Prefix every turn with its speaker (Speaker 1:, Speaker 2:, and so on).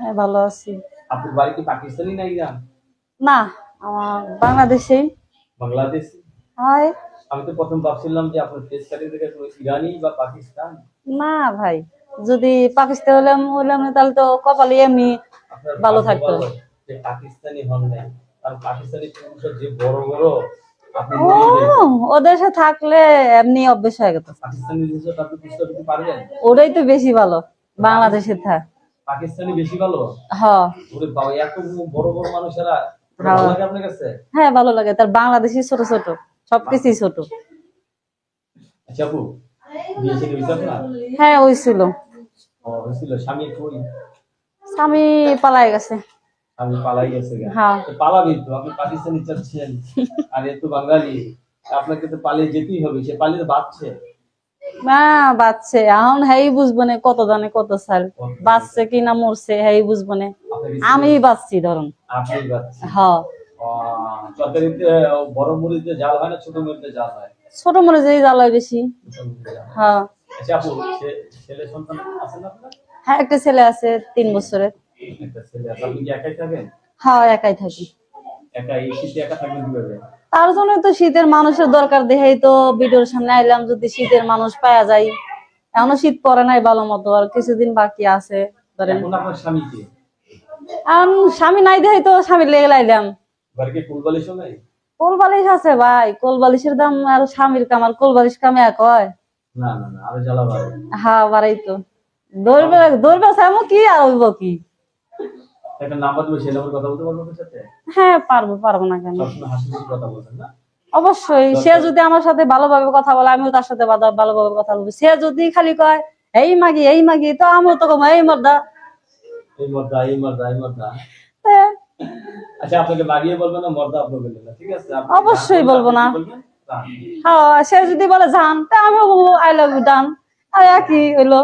Speaker 1: হ্যাঁ ভালো আছি।
Speaker 2: আপনার বাড়ি কি পাকিস্তানি না ইরান?
Speaker 1: না আমার বাংলাদেশেই
Speaker 2: বাংলাদেশ?
Speaker 1: হয়।
Speaker 2: আমি তো প্রথম ভাবছিলাম যে আপনার ফেস কাটিং তো ইরানি বা পাকিস্তান।
Speaker 1: না ভাই যদি পাকিস্তান হলাম হলাম না, তাহলে তো কপালে এমনি ভালো থাকতো।
Speaker 2: যে পাকিস্তানি হন নাই। কারণ পাকিস্তানি পুরুষের যে বড় বড়।
Speaker 1: ওদের সাথে থাকলে এমনি অভ্যেস হয়ে
Speaker 2: পারবেন।
Speaker 1: ওটাই তো বেশি ভালো বাংলাদেশের থাক।
Speaker 2: পাকিস্তানি বেশি ভালো?
Speaker 1: হ।
Speaker 2: ওরে বাবা এত বড় বড় মানুষেরা
Speaker 1: হ্যাঁ।
Speaker 2: ভালো লাগে আপনার কাছে?
Speaker 1: হ্যাঁ ভালো লাগে। তার বাংলাদেশি ছোট ছোট সবকিছুই ছোট।
Speaker 2: আচ্ছা আপু বিয়ে থেকে হয়েছে আপনার
Speaker 1: হ্যাঁ
Speaker 2: ও স্বামী কই?
Speaker 1: স্বামী পালাই গেছে।
Speaker 2: আমি পালাই গেছে
Speaker 1: হ্যাঁ।
Speaker 2: পালাবি তো আপনি পাকিস্তানি চাচ্ছেন। আর এ তো বাঙালি। আপনাকে তো পালিয়ে যেতেই হবে সে পালিয়ে বাঁচছে।
Speaker 1: না বাচ্চে। এখন হ্যাঁ বুঝব না কত দানে কত সাল। বাঁচছে কি না মরছে হ্যাঁ বুঝব না। আমি বাঁচছি ধরুন।
Speaker 2: বড় মুড়িতে জাল হয় না ছোট মুড়িতে জাল হয়?
Speaker 1: ছোট বেশি।
Speaker 2: ছোট মুড়িতে জাল। হয়।
Speaker 1: হ্যাঁ একটা ছেলে আছে তিন বছরের
Speaker 2: একাই
Speaker 1: হ্যাঁ একাই থাকি।
Speaker 2: একা এই শীতে একা থাকবেন কীভাবে?
Speaker 1: তার জন্য তো শীতের মানুষের দরকার। দেখাই তো ভিডিওর সামনে আইলাম যদি শীতের মানুষ পাওয়া যায়। এখনও শীত পড়ে নাই ভালো মতো আর কিছুদিন বাকি আছে ধরেন। স্বামী নাই দেখাই তো স্বামী লেগে লাইলাম। কোল বালিশ আছে ভাই কোল বালিশের দাম আর স্বামীর কাম আর কোল বালিশ কামে এক হয়। হ্যাঁ বাড়াই তো। দৌড়বে দৌড়বে কি আর হইব কি?
Speaker 2: একটা নাম্বার দেবো সেই নাম্বার কথা বলতে পারব সাথে?
Speaker 1: হ্যাঁ পারব পারব না কেন?
Speaker 2: সবসময় হাসি কথা বলছেন না?
Speaker 1: অবশ্যই সে যদি আমার সাথে ভালোভাবে কথা বলে আমিও তার সাথে ভালোভাবে কথা বলব। সে যদি খালি কয় এই মাগি এই মাগি তো আমিও তো কম এই মর্দা।
Speaker 2: এই মর্দা এই মর্দা এই মর্দা। আচ্ছা আপনাকে লাগিয়ে বলবেন না মর্দা আপনি বলবেন না ঠিক আছে?
Speaker 1: অবশ্যই বলব না।
Speaker 2: বলবেন,
Speaker 1: হ্যাঁ সে যদি বলে জান তা আমিও আই লাভ ইউ ডান আর একই হইল